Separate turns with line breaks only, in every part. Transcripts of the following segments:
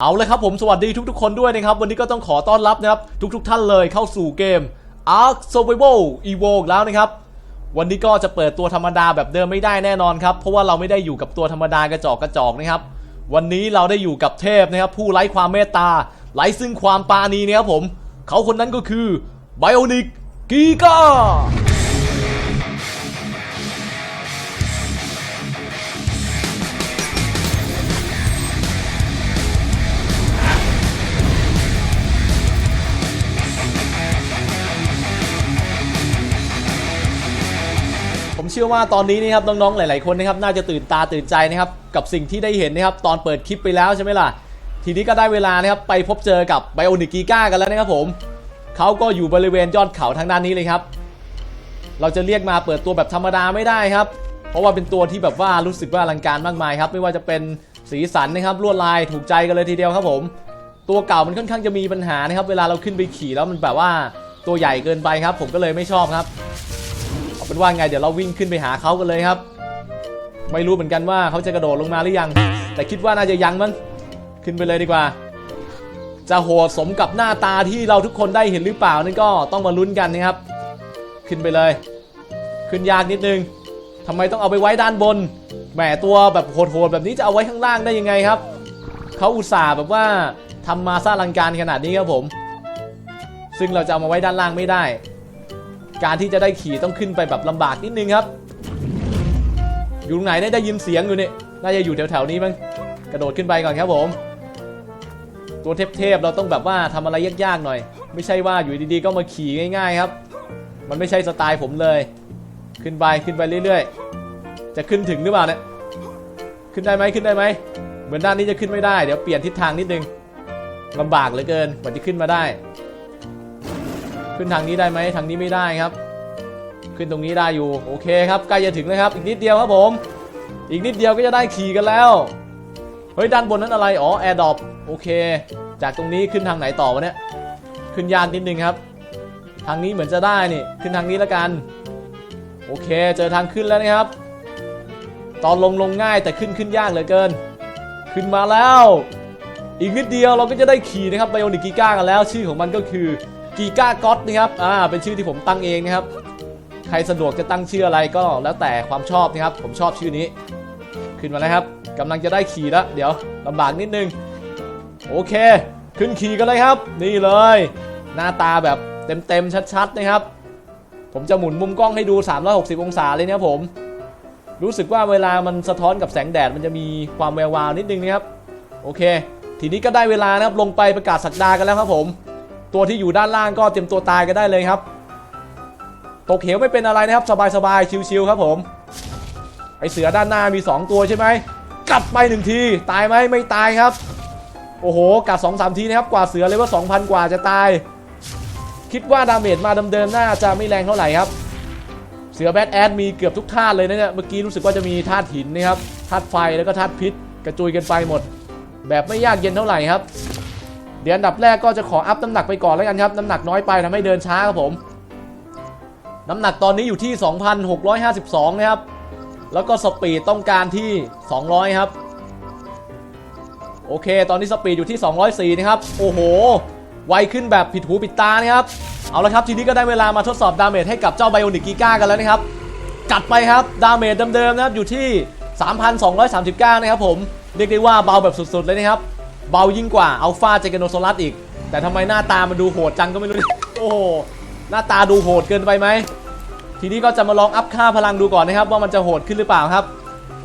เอาเลยครับผมสวัสดีทุกๆคนด้วยนะครับ วันนี้ก็ต้องขอต้อนรับนะครับ ทุกๆท่านเลยเข้าสู่เกม Ark Survival Evo อีกแล้วนะครับ วันนี้ก็จะเปิดตัวธรรมดาแบบเดิมไม่ได้แน่นอนครับ เพราะว่าเราไม่ได้อยู่กับตัวธรรมดากระจอกกระจอกนะครับ วันนี้เราได้อยู่กับเทพนะครับ ผู้ไร้ความเมตตาไร้ซึ่งความปาณีนะครับผม เขาคนนั้นก็คือ Bionic Giga ผมเชื่อว่าตอนนี้นะครับน้องๆหลาย ๆคนนะครับน่าจะตื่นตาตื่นใจนะครับกับสิ่งที่ได้เห็นนะครับตอนเปิดคลิปไปแล้วใช่ไหมล่ะ ทีนี้ก็ได้เวลานะครับไปพบเจอกับไบโอนิกกีก้ากันแล้วนะครับผมเขาก็อยู่บริเวณยอดเขาทางด้านนี้เลยครับ เราจะเรียกมาเปิดตัวแบบธรรมดาไม่ได้ครับ เพราะว่าเป็นตัวที่แบบว่ารู้สึกว่าอลังการมากมายครับ ไม่ว่าจะเป็นสีสันนะครับลวดลายถูกใจกันเลยทีเดียวครับผม ตัวเก่ามันค่อนข้างจะมีปัญหานะครับ เวลาเราขึ้นไปขี่แล้วมันแบบว่าตัวใหญ่เกินไปครับ ผมก็เลยไม่ชอบครับ เป็นว่าไงเดี๋ยวเราวิ่งขึ้นไปหาเขากันเลยครับ ไม่รู้เหมือนกันว่าเขาจะกระโดดลงมาหรือยัง แต่คิดว่าน่าจะยังมั้งขึ้นไปเลยดีกว่า จะโหดสมกับหน้าตาที่เราทุกคนได้เห็นหรือเปล่านั่นก็ต้องมาลุ้นกันนะครับ ขึ้นไปเลย ขึ้นยากนิดนึงทำไมต้องเอาไปไว้ด้านบนแหมตัวแบบโหดๆแบบนี้จะเอาไว้ข้างล่างได้ยังไงครับเขาอุตส่าห์แบบว่าทำมาสร้างลังการขนาดนี้ครับผม ซึ่งเราจะเอามาไว้ด้านล่างไม่ได้ การที่จะได้ขี่ต้องขึ้นไปแบบลำบากนิดนึงครับ อยู่ตรงไหนได้ได้ยินเสียงอยู่นี่น่าจะอยู่แถวๆนี้มั้งกระโดดขึ้นไปก่อนครับผม ตัวเทพๆเราต้องแบบว่าทำอะไรยากๆหน่อย ไม่ใช่ว่าอยู่ดีๆก็มาขี่ง่าย ๆ ครับ มันไม่ใช่สไตล์ผมเลย ขึ้นไปขึ้นไปเรื่อยๆ จะขึ้นถึงหรือเปล่าเนี่ยขึ้นได้ไหมขึ้นได้ไหมเหมือนด้านนี้จะขึ้นไม่ได้เดี๋ยวเปลี่ยนทิศทางนิดนึงลำบากเหลือเกินกว่าจะขึ้นมาได้ ขึ้นทางนี้ได้ไหมทางนี้ไม่ได้ครับ ขึ้นตรงนี้ได้อยู่โอเคครับใกล้จะถึงแล้วครับ อีกนิดเดียวครับผม อีกนิดเดียวก็จะได้ขี่กันแล้วเฮ้ยด้านบนนั้นอะไรอ๋อแอร์ดรอปโอเค จากตรงนี้ขึ้นทางไหนต่อวะเนี่ยขึ้นยากนิดนึงครับ ทางนี้เหมือนจะได้นี่ขึ้นทางนี้แล้วกัน โอเคเจอทางขึ้นแล้วนะครับ ตอนลงลงง่ายแต่ขึ้นขึ้นยากเหลือเกิน ขึ้นมาแล้ว อีกนิดเดียวเราก็จะได้ขี่นะครับไบโอนิกกีก้ากันแล้ว ชื่อของมันก็คือ กีก้าก็อตนะครับอ่าเป็นชื่อที่ผมตั้งเองนะครับ ใครสะดวกจะตั้งชื่ออะไรก็แล้วแต่ความชอบนะครับ ผมชอบชื่อนี้ ขึ้นมาแล้วครับกำลังจะได้ขี่แล้วเดี๋ยวลำบากนิดนึง โอเค ขึ้นขี่กันเลยครับ นี่เลย หน้าตาแบบเต็มๆชัดๆนะครับ ผมจะหมุนมุมกล้องให้ดู 360 องศาเลยนะครับผม รู้สึกว่าเวลามันสะท้อนกับแสงแดดมันจะมีความแวววาวนิดนึงนะครับ โอเค ทีนี้ก็ได้เวลานะครับลงไปประกาศสักดากันแล้วครับผม ตัวที่อยู่ด้านล่างก็เตรียมตัวตายกันได้เลยครับ ตกเหวไม่เป็นอะไรนะครับ สบายๆ ชิวๆครับผม ไอเสือด้านหน้ามี 2 ตัวใช่ไหมกลับไปหนึ่งที ตายไหมไม่ตายครับ โอ้โห กัดสองสามทีนะครับ กว่าเสือเลยว่า 2,000 กว่าจะตาย คิดว่าดาเมจมาเดิมๆน่าจะไม่แรงเท่าไหร่ครับ เสือแบทแอดมีเกือบทุกธาตุเลยนะเนี่ย เมื่อกี้รู้สึกว่าจะมีธาตุหินนะครับ ธาตุไฟแล้วก็ธาตุพิษ กระจุยกันไปหมด แบบไม่ยากเย็นเท่าไหร่ครับ ดี๋ยวอันดับแรกก็จะขออัพน้ำหนักไปก่อนแล้วกันครับ น้ำหนักน้อยไปทำให้เดินช้าครับผม น้ำหนักตอนนี้อยู่ที่ 2,652 นะครับ แล้วก็สปีดต้องการที่ 200 ครับ โอเค ตอนนี้สปีดอยู่ที่ 204 นะครับ โอ้โห ไวขึ้นแบบผิดหูผิดตานะครับ เอาละครับ ทีนี้ก็ได้เวลามาทดสอบดาเมจให้กับเจ้าไบโอนิกกีก้ากันแล้วนะครับ จัดไปครับ ดาเมจเดิมๆนะครับ อยู่ที่ 3,239 นะครับผม เรียกได้ว่าเบาแบบสุดๆเลยนะครับ เบายิ่งกว่าอัลฟาเจเกโนโซลัสอีก แต่ทำไมหน้าตามันดูโหดจังก็ไม่รู้ โอ้โห หน้าตาดูโหดเกินไปไหม ทีนี้ก็จะมาลองอัพค่าพลังดูก่อนนะครับ ว่ามันจะโหดขึ้นหรือเปล่าครับ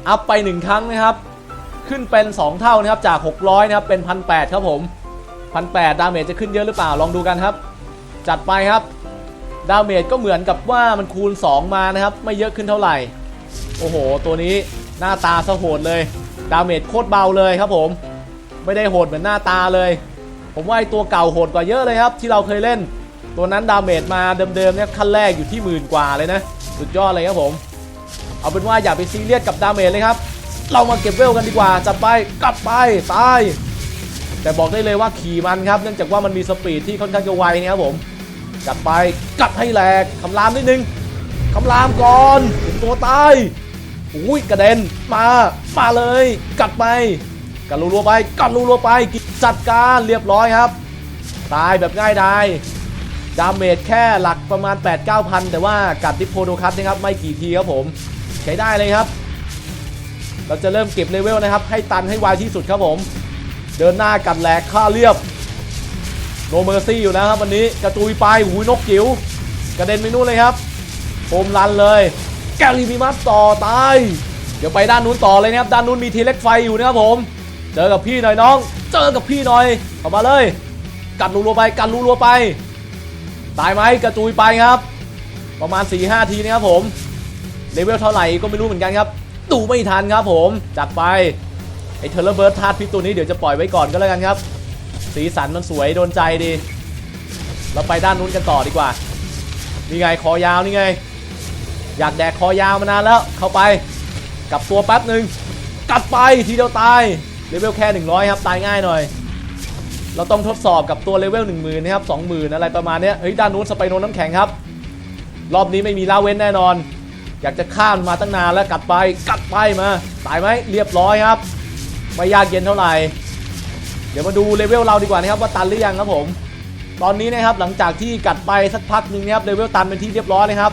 อัพไป 1 ครั้งนะครับ ขึ้นเป็น 2 เท่านะครับ จาก 600 นะครับ เป็น 1,800 ครับผม1,800 ดาเมจจะขึ้นเยอะหรือเปล่า ลองดูกันครับ จัดไปครับ ดาเมจก็เหมือนกับว่ามันคูณ 2 มานะครับ ไม่เยอะขึ้นเท่าไหร่ โอ้โห ตัวนี้หน้าตาสะโหดเลย ดาเมจโคตรเบาเลยครับผม ไม่ได้โหดเหมือนหน้าตาเลย ผมว่าไอตัวเก่าโหดกว่าเยอะเลยครับที่เราเคยเล่น ตัวนั้นดาเมจมาเดิมๆเนี่ยขั้นแรกอยู่ที่หมื่นกว่าเลยนะสุดยอดเลยครับผม เอาเป็นว่าอย่าไปซีเรียสกับดาเมจเลยครับ เรามาเก็บเวลกันดีกว่าจัดไปกลับไปตายแต่บอกได้เลยว่าขี่มันครับเนื่องจากว่ามันมีสปีดที่ค่อนข้างจะไวนะครับผมจัดไปกัดให้แหลกคำรามนิดนึงคำรามก่อนถึงตัวตายอุ้ยกระเด็นมามาเลยกัดไป กัดรัวๆไปกัดรัวๆไปจัดการเรียบร้อยครับ ตายแบบง่ายดายดาเมจแค่หลักประมาณ 8 9 0 0 0 แต่ว่ากัดดิโพโดคัสนะครับไม่กี่ทีครับผมใช้ได้เลยครับ เราจะเริ่มเก็บเลเวลนะครับ ให้ตันให้ไวที่สุดครับผม เดินหน้ากัดแหลกฆ่าเรียบโนเมอร์ซี่อยู่แล้วครับวันนี้กระจุยไปหูยนกจิ๋วกระเด็นไปนู่นเลยครับโฮมรันเลย แกลีมีมัสต่อตาย เดี๋ยวไปด้านนู้นต่อเลยนะครับ ด้านนู้นมีทีเล็กไฟอยู่นะครับผม เจอกับพี่หน่อยน้อง เจอกับพี่หน่อยเข้ามาเลย กัดรัวไปกัดรัวไป ตายไหมกระจุยไปครับ ประมาณ4-5ทีนะครับผมเลเวลเท่าไหร่ก็ไม่รู้เหมือนกันครับ ดูไม่ทันครับผมจัดไปไอ้เทเลเบิร์ดธาตุพิษตัวนี้เดี๋ยวจะปล่อยไว้ก่อนก็แล้วกันครับ สีสันมันสวยโดนใจดี เราไปด้านนู้นกันต่อดีกว่านี่ไงคอยาวนี่ไง อยากแดกคอยาวมานานแล้วเข้าไปกลับตัวแป๊บหนึ่งกัดไปทีเดียวตาย เลเวลแค่ 100 ครับ ตายง่ายหน่อย เราต้องทดสอบกับตัวเลเวล1 0,000นะครับ20,000 อะไรประมาณเนี้ยเฮ้ย ด้านนู้นสไปโนน้ำแข็งครับ รอบนี้ไม่มีลาเว้นแน่นอน อยากจะข้ามมาตั้งนานแล้วกัดไปกัดไปมา ตายไหมเรียบร้อยครับ ไม่ยากเย็นเท่าไหร่ เดี๋ยวมาดูเลเวลเราดีกว่านะครับว่าตันหรือยังครับผม ตอนนี้นะครับหลังจากที่กัดไปสักพักหนึงนะครับเลเวลตันเป็นที่เรียบร้อยนะครับ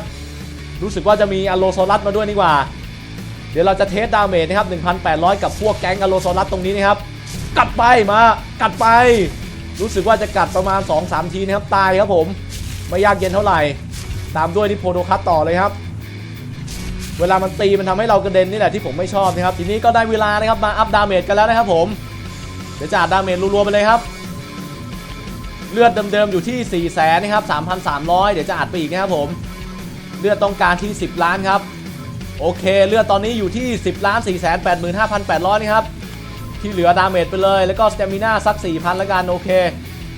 รู้สึกว่าจะมีอโลโซลัสมาด้วยนี่กว่า เดี๋ยวเราจะเทสดาเมจนะครับ 1,800 กับพวกแก๊งอโลโซลัสตรงนี้นะครับ กัดไปมากัดไป รู้สึกว่าจะกัดประมาณ 2-3 ทีนะครับ ตายครับผมไม่ยากเย็นเท่าไหร่ ตามด้วยนิโพโดคัสต่อเลยครับ เวลามันตีมันทำให้เรากระเด็นนี่แหละที่ผมไม่ชอบนะครับ ทีนี้ก็ได้เวลานะครับมาอัพดาเมจกันแล้วนะครับผม เดี๋ยวจะอัดดาเมจรัวๆไปเลยครับ เลือดเดิมๆอยู่ที่4 0 0แสนนะครับ3,300 เดี๋ยวจะอัดไปอีกนะครับผม เลือดต้องการที่ 10 ล้านครับ โอเค เลือดตอนนี้อยู่ที่ 10ล้าน4 8 5 8 0 0นี่ครับ ที่เหลือดาเมจไปเลย แล้วก็สเตมิน่าสัก 4,000ล้วกันโอเค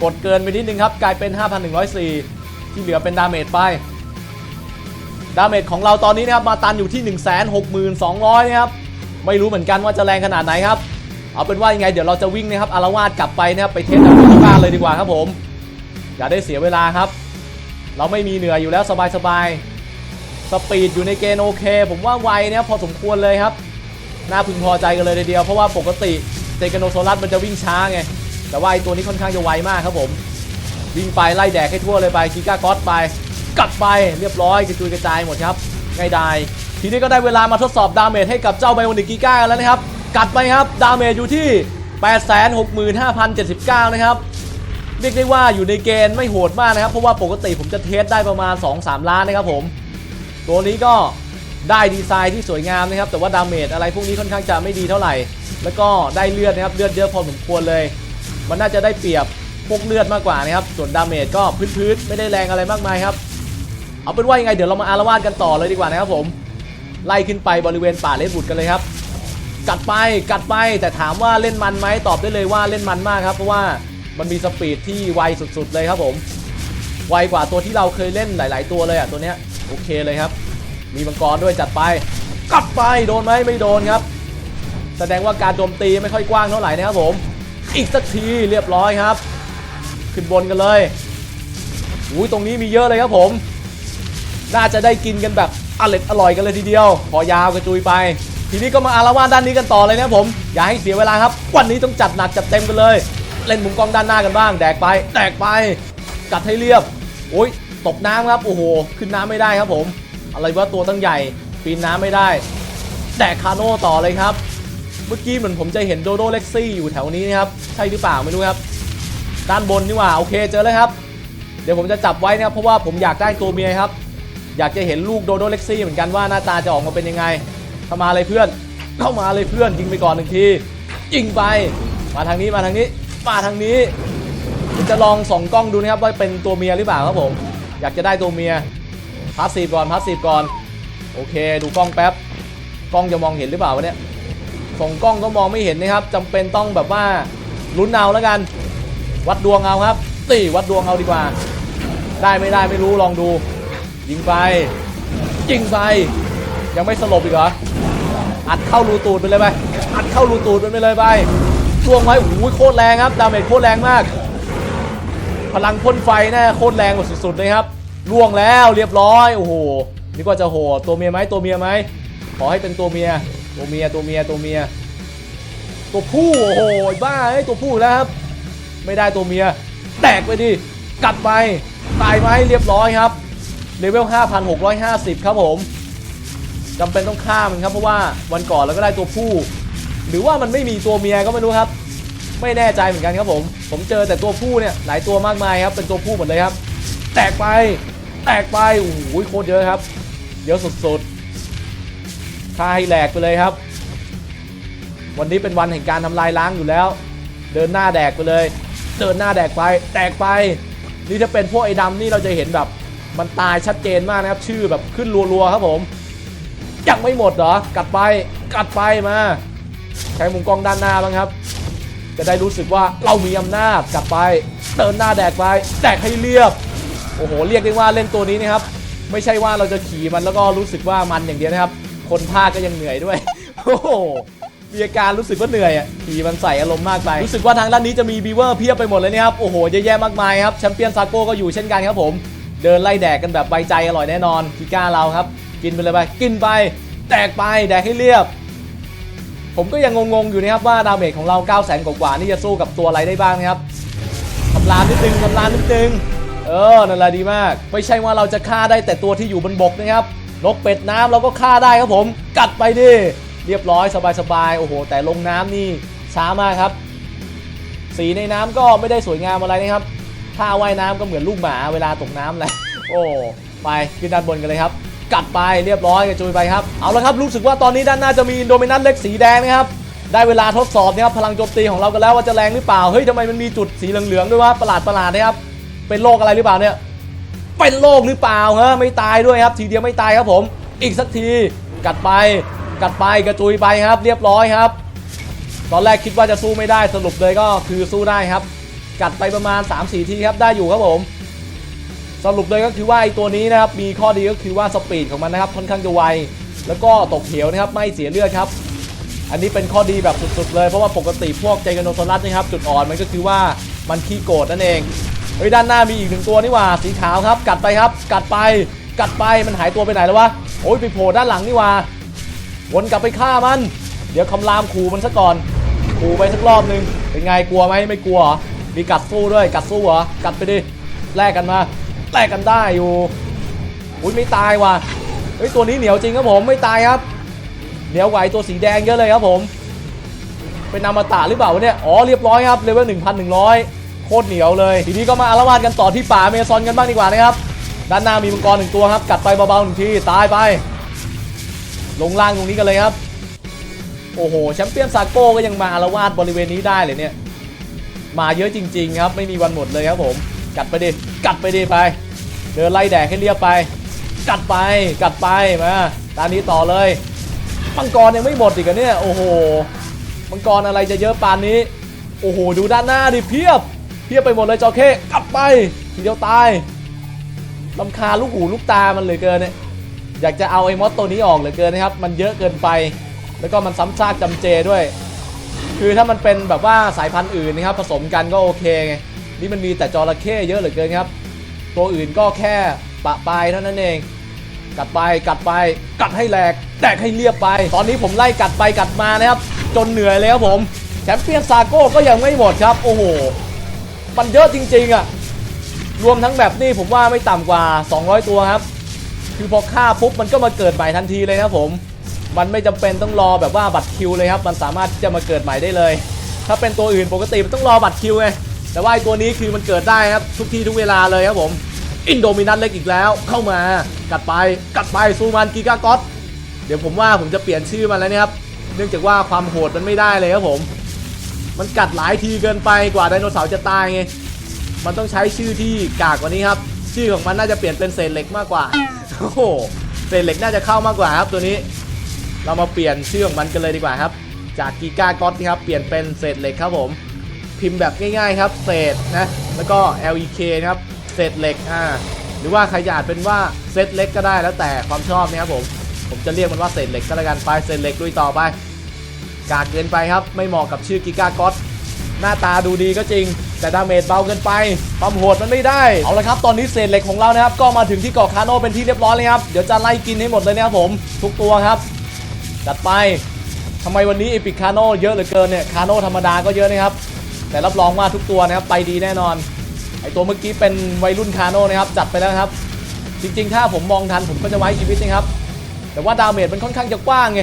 กดเกินไปนิดนึงครับ กลายเป็น 5,104 ที่เหลือเป็นดาเมจไป ดาเมจของเราตอนนี้นะครับ มาตันอยู่ที่ 162,200นะครับ ไม่รู้เหมือนกันว่าจะแรงขนาดไหนครับ เอาเป็นว่ายังไงเดี๋ยวเราจะวิ่งนะครับอารวาสกลับไปนะครับไปเทสดาเมจที่บ้านเลยดีกว่าครับผม อย่าได้เสียเวลาครับ เราไม่มีเหนื่อยอยู่แล้วสบายๆ สปีดอยู่ในเกณฑ์โอเค ผมว่าไวเนะครับพอสมควรเลยครับ น่าพึงพอใจกันเลยทีเดียว เพราะว่าปกติเซกโนโซลัสมันจะวิ่งช้าไง แต่ว่าไอตัวนี้ค่อนข้างจะไวมากครับผม วิ่งไปไล่แดกให้ทั่วเลยไปกิก้าก๊อตไปกัดไปเรียบร้อยกระจุยกระจายหมดครับ ง่ายดายทีนี้ก็ได้เวลามาทดสอบดาเมจให้กับเจ้าไบโอนิกกิก้ากันแล้วนะครับ กัดไปครับ ดาเมจอยู่ที่ 865,079 นะครับเรียกได้ว่าอยู่ในเกณฑ์ไม่โหดมากนะครับ เพราะว่าปกติผมจะเทสได้ประมาณ 2-3 ล้านนะครับผม ตัวนี้ก็ได้ดีไซน์ที่สวยงามนะครับ แต่ว่าดาเมจอะไรพวกนี้ค่อนข้างจะไม่ดีเท่าไหร่ แล้วก็ได้เลือดนะครับเลือดเยอะพอสมควรเลย มันน่าจะได้เปรียบพวกเลือดมากกว่านะครับ ส่วนดาเมจก็พื้นๆไม่ได้แรงอะไรมากมายครับ เอาเป็นว่ายังไงเดี๋ยวเรามาอารวาสกันต่อเลยดีกว่านะครับผม ไล่ขึ้นไปบริเวณป่าเลสบุดกันเลยครับ กัดไปกัดไปแต่ถามว่าเล่นมันไหมตอบได้เลยว่าเล่นมันมากครับ เพราะว่ามันมีสปีดที่ไวสุดๆเลยครับผม ไวกว่าตัวที่เราเคยเล่นหลาย ๆ ตัวเลยอะตัวเนี้ย โอเคเลยครับ มีมังกรด้วยจัดไปกัดไปโดนไหมไม่โดนครับ แสดงว่าการโจมตีไม่ค่อยกว้างเท่าไหร่นะครับผม อีกสักทีเรียบร้อยครับ ขึ้นบนกันเลยอุ้ยตรงนี้มีเยอะเลยครับผม น่าจะได้กินกันแบบอร่อยอร่อยกันเลยทีเดียวพอยาวกระจุยไป ทีนี้ก็มาอารวาสด้านนี้กันต่อเลยนะครับผม อย่าให้เสียเวลาครับ วันนี้ต้องจัดหนักจัดเต็มกันเลย เล่นมุมกล้องด้านหน้ากันบ้าง แดกไป แดกไปกัดให้เรียบโอ้ย ตกน้ำครับ โอ้โห ขึ้นน้ำไม่ได้ครับผม อะไรว่าตัวตั้งใหญ่ ปีนน้ำไม่ได้แดกคาโน่ต่อเลยครับ เมื่อกี้เหมือนผมจะเห็นโดโดเล็กซี่อยู่แถวนี้นะครับ ใช่หรือเปล่าไม่รู้ครับ ด้านบนนี่หว่า โอเคเจอแล้วครับ เดี๋ยวผมจะจับไว้นะครับ เพราะว่าผมอยากได้ตัวเมียครับ อยากจะเห็นลูกโดโดเล็กซี่เหมือนกันว่าหน้าตาจะออกมาเป็นยังไง เข้ามาเลยเพื่อน เข้ามาเลยเพื่อน ยิงไปก่อนหนึ่งที ยิงไป มาทางนี้ มาทางนี้ มาทางนี้จะลองส่องกล้องดูนะครับว่าเป็นตัวเมียหรือเปล่าครับผม อยากจะได้ตัวเมียพาสซีฟก่อนพาสซีฟก่อน โอเค ดูกล้องแป๊บ กล้องจะมองเห็นหรือเปล่าวะเนี่ยส่องกล้องก็มองไม่เห็นนะครับจำเป็นต้องแบบว่าลุ้นเอาแล้วกัน วัดดวงเอาครับ ตีวัดดวงเอาดีกว่า ได้ไม่ได้ไม่รู้ลองดู ยิงไป ยิงไป ยังไม่สลบอีกเหรอ อัดเข้ารูตูดไปเลยไป อัดเข้ารูตูดไปเลยไปช่วงไว้โอ้โหโคตรแรงครับ ดาเมจโคตรแรงมาก พลังพ่นไฟแน่โคตรแรงกว่าสุดๆเลยครับล่วงแล้วเรียบร้อยโอ้โหนี่ก็จะโหตัวเมียไหมตัวเมียไหมขอให้เป็นตัวเมีย ตัวเมียตัวเมียตัวเมีย ตัวผู้โอ้โหบ้าไอ้ตัวผู้แล้วครับ ไม่ได้ตัวเมีย แตกไปดิกัดไปตายไหมเรียบร้อยครับเลเวล5,650 ครับผมจำเป็นต้องฆ่ามันครับเพราะว่าวันก่อนเราก็ได้ตัวผู้ หรือว่ามันไม่มีตัวเมียก็ไม่รู้ครับ ไม่แน่ใจเหมือนกันครับผม ผมเจอแต่ตัวผู้เนี่ยหลายตัวมากมายครับเป็นตัวผู้หมดเลยครับ แตกไปแตกไปโอ้โหโคตรเยอะครับเยอะสุดๆฆ่าให้แหลกไปเลยครับ วันนี้เป็นวันแห่งการทำลายล้างอยู่แล้ว เดินหน้าแดกไปเลย เดินหน้าแดกไป แตกไป นี่ถ้าเป็นพวกไอ้ดำนี่เราจะเห็นแบบ มันตายชัดเจนมากนะครับ ชื่อแบบขึ้นรัวๆครับผมยังไม่หมดเหรอกัดไปกัดไปมาใช้มุมกล้องด้านหน้าบ้างครับ จะได้รู้สึกว่าเรามีอำนาจกลับไปเดินหน้าแดกไปแดกให้เรียบ โอ้โห เรียกได้ว่าเล่นตัวนี้นะครับ ไม่ใช่ว่าเราจะขี่มันแล้วก็รู้สึกว่ามันอย่างเดียวนะครับ คนภาคก็ยังเหนื่อยด้วย โอ้โหมีอาการรู้สึกว่าเหนื่อยอะขี่มันใส่อารมณ์มากไป รู้สึกว่าทางด้านนี้จะมีบีเวอร์เพียบไปหมดเลยนะครับ โอ้โหเยอะแยะมากมายครับแชมเปี้ยนซาโก้ก็อยู่เช่นกันครับผม เดินไล่แดกกันแบบใบใจอร่อยแน่นอนกีก้าเราครับ กินไปเลยไป กินไป แตกไป แดกให้เรียบ ผมก็ยังงงๆอยู่นะครับว่าดาเมจของเรา 9 0 0 0 0 0 กว่าๆนี่จะสู้กับตัวอะไรได้บ้างนะครับทำลานนิดนึงทำลานนิดนึง เออ นั่นแหละดีมาก ไม่ใช่ว่าเราจะฆ่าได้แต่ตัวที่อยู่บนบกนะครับ นกเป็ดน้ำเราก็ฆ่าได้ครับผม กัดไปดิ เรียบร้อยสบายๆ โอ้โห แต่ลงน้ำนี่ช้ามากครับ สีในน้ำก็ไม่ได้สวยงามอะไรนะครับท่าว่ายน้ำก็เหมือนลูกหมาเวลาตกน้ำแหละ โอ้ ไปขึ้นด้านบนกันเลยครับ กัดไปเรียบร้อยกระจุยไปครับ เอาละครับรู้สึกว่าตอนนี้ด้านหน้าจะมีโดมินันเล็กสีแดงนะครับ ได้เวลาทดสอบนะครับพลังโจมตีของเรากันแล้วว่าจะแรงหรือเปล่า เฮ้ยทำไมมันมีจุดสีเหลืองๆด้วยวะประหลาดประหลาดนะครับ เป็นโรคอะไรหรือเปล่าเนี่ย เป็นโรคหรือเปล่าฮะไม่ตายด้วยครับ ทีเดียวไม่ตายครับผม อีกสักทีกัดไป กัดไปกระจุยไปครับ เรียบร้อยครับ ตอนแรกคิดว่าจะสู้ไม่ได้สรุปเลยก็คือสู้ได้ครับ กัดไปประมาณ 3-4 ทีครับได้อยู่ครับผม สรุปเลยก็คือว่าไอ้ตัวนี้นะครับมีข้อดีก็คือว่าสปีดของมันนะครับค่อนข้างจะไว แล้วก็ตกเหวนะครับไม่เสียเลือดครับ อันนี้เป็นข้อดีแบบสุดๆเลยเพราะว่าปกติพวกไจแกโนโซลัสนะครับจุดอ่อนมันก็คือว่ามันขี้โกรธนั่นเองเฮ้ยด้านหน้ามีอีกหนึ่งตัวนี่ว่าสีขาวครับ กัดไปครับ กัดไปกัดไปมันหายตัวไปไหนแล้ววะโอ้ยไปโผล่ด้านหลังนี่ว่าวนกลับไปฆ่ามัน เดี๋ยวคำรามขู่มันซะก่อนขู่ไปสักรอบนึงเป็นไงกลัวไหมไม่กลัวมีกัดสู้ด้วยกัดสู้เหรอกัดไปดิแลกกันมา แลกกันได้อยู่อุ้ยไม่ตายว่ะเฮ้ยตัวนี้เหนียวจริงครับผมไม่ตายครับ เหนียวไหวตัวสีแดงเยอะเลยครับผม เป็นอมตะหรือเปล่าเนี่ยอ๋อเรียบร้อยครับเลเวล1,100 โคตรเหนียวเลย ทีนี้ก็มาอารวาสกันต่อที่ป่าเมซอนกันบ้างดีกว่านะครับด้านหน้ามีมังกรหนึ่งตัวครับกัดไปเบาๆหนึ่งทีตายไป ลงล่างตรงนี้กันเลยครับ โอ้โหแชมเปี้ยนซาโก้ก็ยังมาอารวาสบริเวณนี้ได้เลยเนี่ยมาเยอะจริง ๆ ครับ ไม่มีวันหมดเลยครับผม กัดไปดิ กัดไปดิไป เดินไล่แดกให้เรียบไป กัดไป กัดไป มา ตานี้ต่อเลยมังกรยังไม่หมดอีกอเนี่ย โอ้โห มังกรอะไรจะเยอะปานนี้ โอ้โห ดูด้านหน้าดิเพียบ เพียบไปหมดเลยจอเข้กลับไป ทีเดียวตายลำคาลูกหูลูกตามันเหลือเกินเนี่ย อยากจะเอาไอ้มอสตัวนี้ออกเหลือเกินนะครับ มันเยอะเกินไป แล้วก็มันซ้ำซากจำเจด้วย คือถ้ามันเป็นแบบว่าสายพันธุ์อื่นนะครับ ผสมกันก็โอเคไง นี่มันมีแต่จระเข้เยอะเหลือเกินครับ ตัวอื่นก็แค่ปะปลายเท่านั้นเอง กัดไปกัดไปกัดให้แหลกแตกให้เรียบไป ตอนนี้ผมไล่กัดไปกัดมานะครับ จนเหนื่อยเลยครับผมแชมเปี้ยนซาโก้ก็ยังไม่หมดครับ โอ้โห มันเยอะจริงๆอะ่ะ รวมทั้งแบบนี้ผมว่าไม่ต่ำกว่า 200 ตัวครับ คือพอฆ่าปุ๊บมันก็มาเกิดใหม่ทันทีเลยครับผมมันไม่จำเป็นต้องรอแบบว่าบัตรคิวเลยครับ มันสามารถจะมาเกิดใหม่ได้เลย ถ้าเป็นตัวอื่นปกติมันต้องรอบัตรคิวไง แต่ว่าไอตัวนี้คือมันเกิดได้ครับทุกที่ทุกเวลาเลยครับผมอินโดมินันเล็กอีกแล้วเข้ามากัดไปกัดไปซูมันกิกากอตเดี๋ยวผมว่าผมจะเปลี่ยนชื่อมันแล้วนี่ยครับเนื่องจากว่าความโหดมันไม่ได้เลยครับผม มันกัดหลายทีเกินไปกว่าไดโนเสาร์จะตายไงมันต้องใช้ชื่อที่กากกว่านี้ครับ ชื่อของมันน่าจะเปลี่ยนเป็นเศษเหล็กมากกว่าโอ้โหเศษเหล็กน่าจะเข้ามากกว่าครับตัวนี้ เรามาเปลี่ยนชื่อของมันกันเลยดีกว่าครับ จากกีกากอตนะครับเปลี่ยนเป็นเศษเหล็กครับผม พิมพ์แบบง่ายๆครับเศษนะแล้วก็ LEK นะครับเศษเหล็กอ่าหรือว่าใครอ่านเป็นว่าเซตเล็กก็ได้แล้วแต่ความชอบนะครับผมผมจะเรียกมันว่าเศษเหล็กก็แล้วกันไปเศษเหล็กลุยต่อไปกากเกินไปครับ ไม่เหมาะกับชื่อกิก้ากอตหน้าตาดูดีก็จริง แต่ดาเมจเบาเกินไปความโหดมันไม่ได้ เอาละครับ ตอนนี้เศษเหล็กของเรานะครับ ก็มาถึงที่เกาะคาโนเป็นที่เรียบร้อยเลยครับ เดี๋ยวจะไล่กินให้หมดเลยนะครับผม ทุกตัวครับ จัดไปทำไมวันนี้เอพิคคาโนเยอะเหลือเกินเนี่ย คาโนธรรมดาก็เยอะนะครับ แต่รับรองว่าทุกตัวนะครับไปดีแน่นอน ไอตัวเมื่อกี้เป็นวัยรุ่นคาโน่นะครับจัดไปแล้วครับ จริงๆ ถ้าผมมองทันผมก็จะไว้ชีวิตนะครับ แต่ว่าดาเมจมันค่อนข้างจะกว้างไง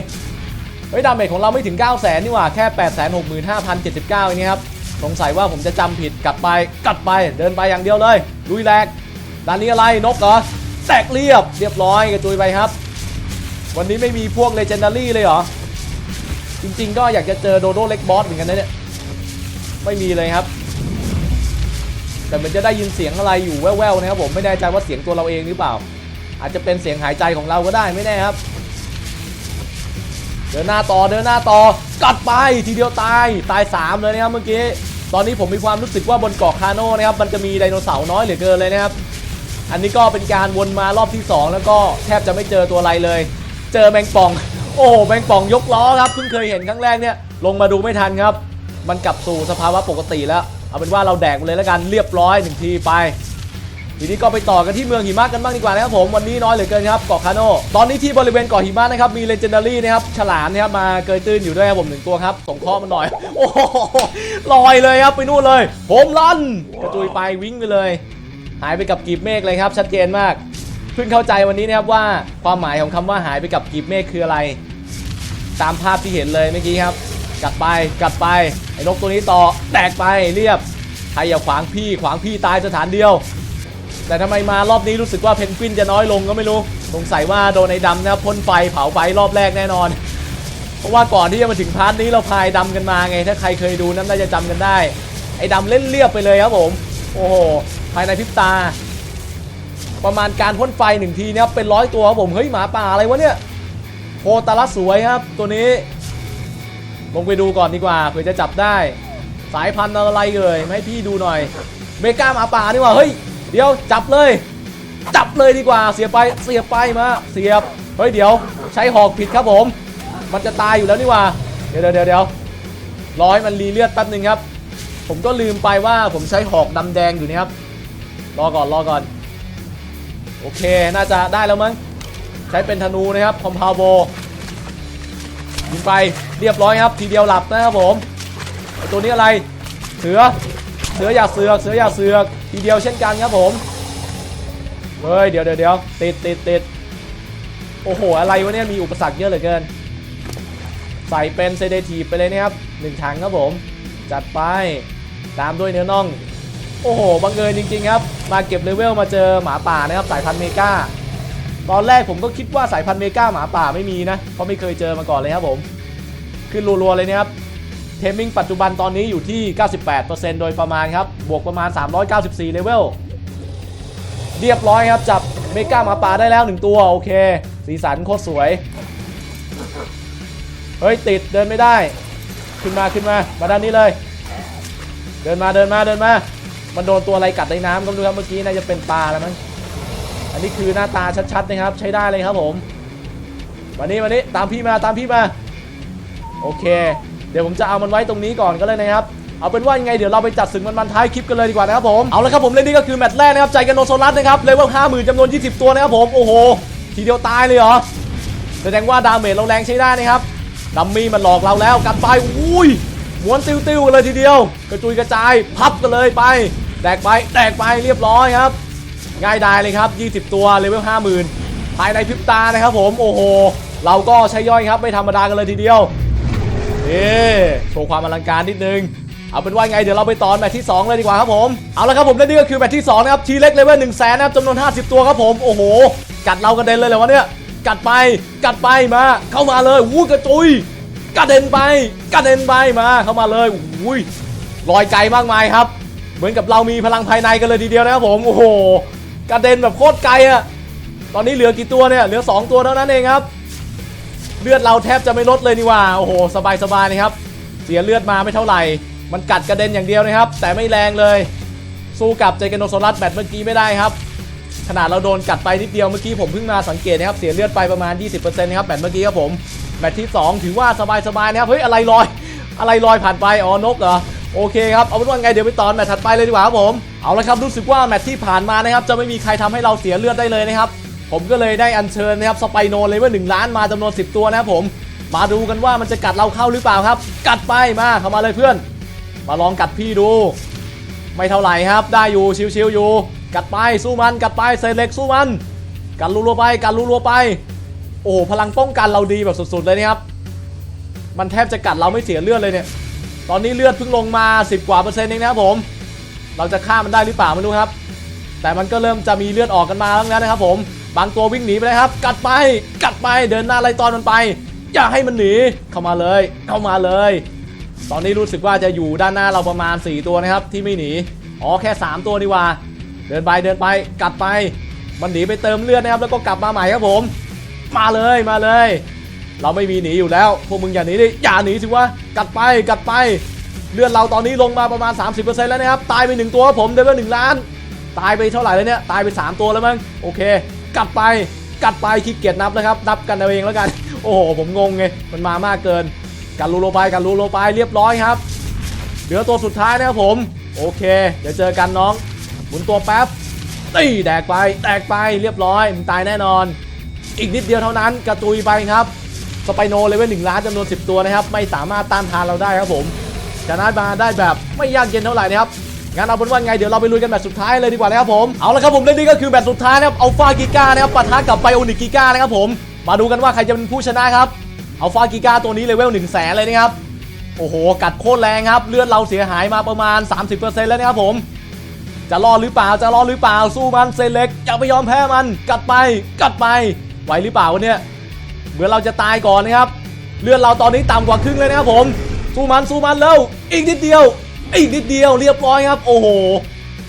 เฮ้ยดาเมจของเราไม่ถึง 9 0 0 0 0นี่หว่าแค่ 8 6 5 0 79เองนี่ครับสงสัยว่าผมจะจำผิดกลับไปกลัดไปเดินไปอย่างเดียวเลยลุยแรกด้านนี้อะไรนกเหรอแตกเรียบเรียบร้อยกระจุยไปครับ วันนี้ไม่มีพวกเลเจนดารี่เลยเหรอ จริงๆ ก็อยากจะเจอโดโดเล็กบอสเหมือนกันนะเนี่ย ไม่มีเลยครับ แต่มันจะได้ยินเสียงอะไรอยู่แว่วๆนะครับผมไม่แน่ใจว่าเสียงตัวเราเองหรือเปล่า อาจจะเป็นเสียงหายใจของเราก็ได้ไม่แน่ครับ เดินหน้าต่อเดินหน้าต่อกัดไปทีเดียวตายตาย 3 เลยนะครับเมื่อกี้ตอนนี้ผมมีความรู้สึกว่าบนเกาะคาโน่นะครับมันจะมีไดโนเสาร์น้อยเหลือเกินเลยนะครับ อันนี้ก็เป็นการวนมารอบที่ 2 แล้วก็แทบจะไม่เจอตัวอะไรเลย เจอแมงป่อง โอ้แมงป่องยกล้อครับเพิ่งเคยเห็นครั้งแรกเนี่ยลงมาดูไม่ทันครับ มันกลับสู่สภาวะปกติแล้ว เอาเป็นว่าเราแดกมันเลยแล้วกันเรียบร้อยหนึ่งทีไป ทีนี้ก็ไปต่อกันที่เมืองหิมะกันบ้างดีกว่านะครับผมวันนี้น้อยเหลือเกินครับเกาะคาโนตอนนี้ที่บริเวณเกาะหิมะนะครับมีเลเจนดารี่นะครับฉลามนะครับมาเกยตื้นอยู่ด้วยครับผมหนึ่งตัวครับส่งเคราะห์มันหน่อย โอ้โหลอยเลยครับไปนู่นเลยโฮมรันกระจุยไปวิ่งไปเลย หายไปกับกีบเมฆเลยครับชัดเจนมากเพิ่งเข้าใจวันนี้นะครับว่าความหมายของคำว่าหายไปกับกีบเมฆคืออะไร ตามภาพที่เห็นเลยเมื่อกี้ครับ กัดไปกัดไปไอ้นกตัวนี้ต่อแตกไปเรียบใครอย่าขวางพี่ขวางพี่ตายสถานเดียว แต่ทำไมมารอบนี้รู้สึกว่าเพนกวินจะน้อยลงก็ไม่รู้สงสัยว่าโดนไอ้ดำนะพ่นไฟเผาไฟรอบแรกแน่นอน เพราะว่าก่อนที่จะมาถึงพาร์ทนี้เราพายดำกันมาไง ถ้าใครเคยดูนั้นน่าจะจำกันได้ ไอ้ดำเล่นเรียบไปเลยครับผม โอ้โหภายในพริบตา ประมาณการพ่นไฟหนึ่งทีเนี่ยเป็นร้อยตัวครับผมเฮ้ยหมาป่าอะไรวะเนี่ยโคตาลัสสวยครับตัวนี้ ลงไปดูก่อนดีกว่าเผื่อจะจับได้ สายพันธุ์อะไรเอ่ยให้พี่ดูหน่อย เมกาหมาป่านี่ว่าเฮ้ยเดี๋ยวจับเลย จับเลยดีกว่าเสียไปเสียไปมาเสียบเฮ้ยเดี๋ยว ใช้หอกผิดครับผม มันจะตายอยู่แล้วนี่ว่าเดี๋ยวเดี๋ยวเดี๋ยวรอให้มันรีเลือดแป๊บหนึ่งครับ ผมก็ลืมไปว่าผมใช้หอกดำแดงอยู่นี่ครับ รอก่อนรอก่อน โอเคน่าจะได้แล้วมั้งใช้เป็นธนูนะครับคอมพาวโบ ยิงไปเรียบร้อยครับ ทีเดียวหลับนะครับผมตัวนี้อะไรเสือเสืออย่าเสือกเสืออย่าเสือกทีเดียวเช่นกันครับผมเฮ้ยเดี๋ยวเดี๋ยวเดี๋ยวติดติดติดโอ้โห อะไรวะเนี่ยมีอุปสรรคเยอะเหลือเกิน ใส่เป็นเซเดทีไปเลยนะครับหนึ่งถังครับผม จัดไปตามด้วยเนื้อน่อง โอ้โห บังเอิญจริงๆครับ มาเก็บเลเวลมาเจอหมาป่านะครับ สายพันธุ์เมกา ตอนแรกผมก็คิดว่าสายพันธุ์เมกาหมาป่าไม่มีนะ เพราะไม่เคยเจอมาก่อนเลยครับผม ขึ้นรัวๆเลยนะครับ เทมมิ่งปัจจุบันตอนนี้อยู่ที่ 98%โดยประมาณครับ บวกประมาณ 394 เลเวล เรียบร้อยครับ จับเมกาหมาป่าได้แล้ว 1 ตัว โอเค สีสันโคตรสวย เฮ้ย ติดเดินไม่ได้ ขึ้นมาขึ้นมา มาด้านนี้เลย เดินมาเดินมาเดินมา มันโดนตัวอะไรกัดในน้ำก็ไม่รู้ครับเมื่อกี้น่าจะเป็นปลาแล้วมั้ง อันนี้คือหน้าตาชัดๆนะครับ ใช้ได้เลยครับผมมานี่มานี่ตามพี่มาตามพี่มาโอเค เดี๋ยวผมจะเอามันไว้ตรงนี้ก่อนก็เลยนะครับเอาเป็นว่ายังไงเดี๋ยวเราไปจัดศึกมันมันท้ายคลิปกันเลยดีกว่านะครับผมเอาละครับผมเล่นนี่ก็คือแมตช์แรกนะครับใจกันโนโซลัสนะครับเลเวล50,000จำนวน 20 ตัวนะครับผมโอ้โห ทีเดียวตายเลยเหรอแสดงว่าดาเมจเราแรงใช้ได้นะครับดัมมี่มันหลอกเราแล้วกันไปอุ้ยม้วนติ้วๆกันเลยทีเดียว กระจุยกระจายพับกันเลยไป แตกไปแตกไปเรียบร้อยครับ ง่ายดายเลยครับ 20 ตัวเลเวล50,000 ภายในพริบตานะครับผม โอ้โห เราก็ใช้ย่อยครับ ไม่ธรรมดากันเลยทีเดียวนี่โชว์ความอลังการนิดนึง เอาเป็นว่าไงเดี๋ยวเราไปตอนแมตช์ที่ 2 เลยดีกว่าครับผม เอาละครับผมและนี่ก็คือแมตช์ที่ 2 นะครับ ทีเล็กเลเวล1 0 0 0 0แสนนะครับจำนวน 50 ตัวครับผม โอ้โห กัดเรากระเด็นเลยเลยวะเนี่ย กัดไป กัดไปมา เข้ามาเลยวู้กระจุย กระเด็นไป กระเด็นไปมา เข้ามาเลยอุ้ยลอยไกลมากมายครับ เหมือนกับเรามีพลังภายในกันเลยทีเดียวนะครับผม โอ้โห กระเด็นแบบโคตรไกลอะตอนนี้เหลือกี่ตัวเนี่ยเหลือ 2 ตัวเท่านั้นเองครับ เลือดเราแทบจะไม่ลดเลยนี่ว่าโอ้โหสบายสบายๆนะครับ เสียเลือดมาไม่เท่าไหร่ มันกัดกระเด็นอย่างเดียวนะครับ แต่ไม่แรงเลย สู้กับเจเกโนโซลัสแบตเมื่อกี้ไม่ได้ครับขนาดเราโดนกัดไปนิดเดียวเมื่อกี้ผมเพิ่งมาสังเกตนะครับเสียเลือดไปประมาณ 20%นะครับแบตเมื่อกี้ครับผมแบตที่ 2 ถือว่าสบายๆนะครับเฮ้ยอะไรลอย อะไรลอยผ่านไปอ๋อนกเหรอโอเคครับเอาเป็นว่าไงเดี๋ยวไปตอนแมตถัดไปเลยดีกว่าครับผม เอาละครับรู้สึกว่าแมตช์ที่ผ่านมานะครับจะไม่มีใครทำให้เราเสียเลือดได้เลยนะครับ ผมก็เลยได้อัญเชิญนะครับสไปโนเลเวลหนึ่งล้านมาจำนวน 10 ตัวนะครับผม มาดูกันว่ามันจะกัดเราเข้าหรือเปล่าครับ กัดไปมาเข้ามาเลยเพื่อน มาลองกัดพี่ดู ไม่เท่าไหร่ครับ ได้อยู่ชิวๆอยู่ กัดไปสู้มันกัดไปเซเล็กสู้มัน กันรัวๆไปกันรัวๆไป โอ้โหพลังป้องกันเราดีแบบสุดๆเลยนะครับ มันแทบจะกัดเราไม่เสียเลือดเลยเนี่ย ตอนนี้เลือดเพิ่งลงมา 10 กว่าเปอร์เซ็นต์เองนะครับผม เราจะฆ่ามันได้หรือเปล่าไม่รู้ครับ แต่มันก็เริ่มจะมีเลือดออกกันมาแล้วนะครับผม บางตัววิ่งหนีไปเลยครับ กัดไป กัดไป เดินหน้าไล่ตอนมันไป อย่าให้มันหนี เข้ามาเลย เข้ามาเลย ตอนนี้รู้สึกว่าจะอยู่ด้านหน้าเราประมาณ 4 ตัวนะครับ ที่ไม่หนี อ๋อแค่ 3 ตัวนี่ว่า เดินไป เดินไป กัดไป มันหนีไปเติมเลือดนะครับ แล้วก็กลับมาใหม่ครับผม มาเลย มาเลย เราไม่มีหนีอยู่แล้ว พวกมึงอย่าหนีดิ อย่าหนีสิวะ กัดไป กัดไป เลือดเราตอนนี้ลงมาประมาณ 30%แล้วนะครับ ตายไปหนึ่งตัวครับผมเดวิลหนึ่งล้าน ตายไปเท่าไหร่แล้วเนี่ย ตายไป 3 ตัวแล้วมั้ง โอเคกัดไปกัดไปขี้เกียจนับนะครับ นับกันเอาเองแล้วกัน โอ้โห ผมงงไง มันมามากเกิน กันรูโลไป กันรูโลไป เรียบร้อยครับ เหลือตัวสุดท้ายนะครับผม โอเค เดี๋ยวเจอกันน้อง หมุนตัวแป๊บ ตีแดกไป แตกไป เรียบร้อยมึงตายแน่นอน อีกนิดเดียวเท่านั้น กระตุยไปครับ สไปโนเลเวลหนึ่งล้านจำนวน 10 ตัวนะครับ ไม่สามารถต้านทานเราได้ครับผม ชนะมาได้แบบไม่ยากเย็นเท่าไหร่นะครับงั้นเอาเป็นว่าไงเดี๋ยวเราไปลุยกันแบบสุดท้ายเลยดีกว่านะครับผมเอาละครับผมและนี่ก็คือแบบสุดท้ายนะครับอัลฟากิก้านะครับปะทะกับไบโอนิกกิก้านะครับผมมาดูกันว่าใครจะเป็นผู้ชนะครับอัลฟากิก้าตัวนี้เลเวล1 0 0 0 0แสนเลยนะครับโอ้โหกัดโคตรแรงครับเลือดเราเสียหายมาประมาณ 30%แล้วนะครับผม จะรอดหรือเปล่าจะรอดหรือเปล่าสู้มันเซเล็กอย่าไปยอมแพ้มันกัดไปกัดไปไหวหรือเปล่าวะเนี่ยเหมือนเราจะตายก่อนนะครับเลือดเราตอนนี้ต่ำกว่าครึ่งเลยนะครับผม สู้มันสู้มันเร็วอีกนิดเดียว อีกนิดเดียวเรียบร้อยครับ โอ้โห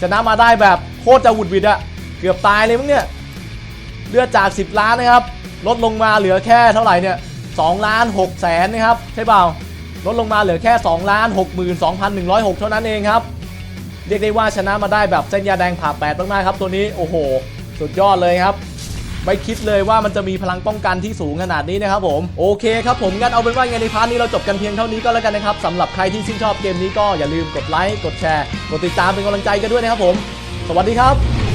ชนะมาได้แบบโคตรจะหวุดหวิดอะเกือบตายเลยมั้งเนี่ยเลือดจาก 10 ล้านนะครับ ลดลงมาเหลือแค่เท่าไหร่เนี่ย2ล้าน6แสนนะครับ ใช่เปล่า ลดลงมาเหลือแค่2ล้าน62,106 เท่านั้นเองครับ เรียกได้ว่าชนะมาได้แบบเส้นยาแดงผ่าแปดมากๆครับ ตัวนี้โอ้โห สุดยอดเลยครับ ไม่คิดเลยว่ามันจะมีพลังป้องกันที่สูงขนาดนี้นะครับผมโอเคครับผมงั้นเอาเป็นว่าไงในพาร์ทนี้เราจบกันเพียงเท่านี้ก็แล้วกันนะครับสำหรับใครที่ชื่นชอบเกมนี้ก็อย่าลืมกดไลค์กดแชร์กดติดตามเป็นกำลังใจกันด้วยนะครับผม สวัสดีครับ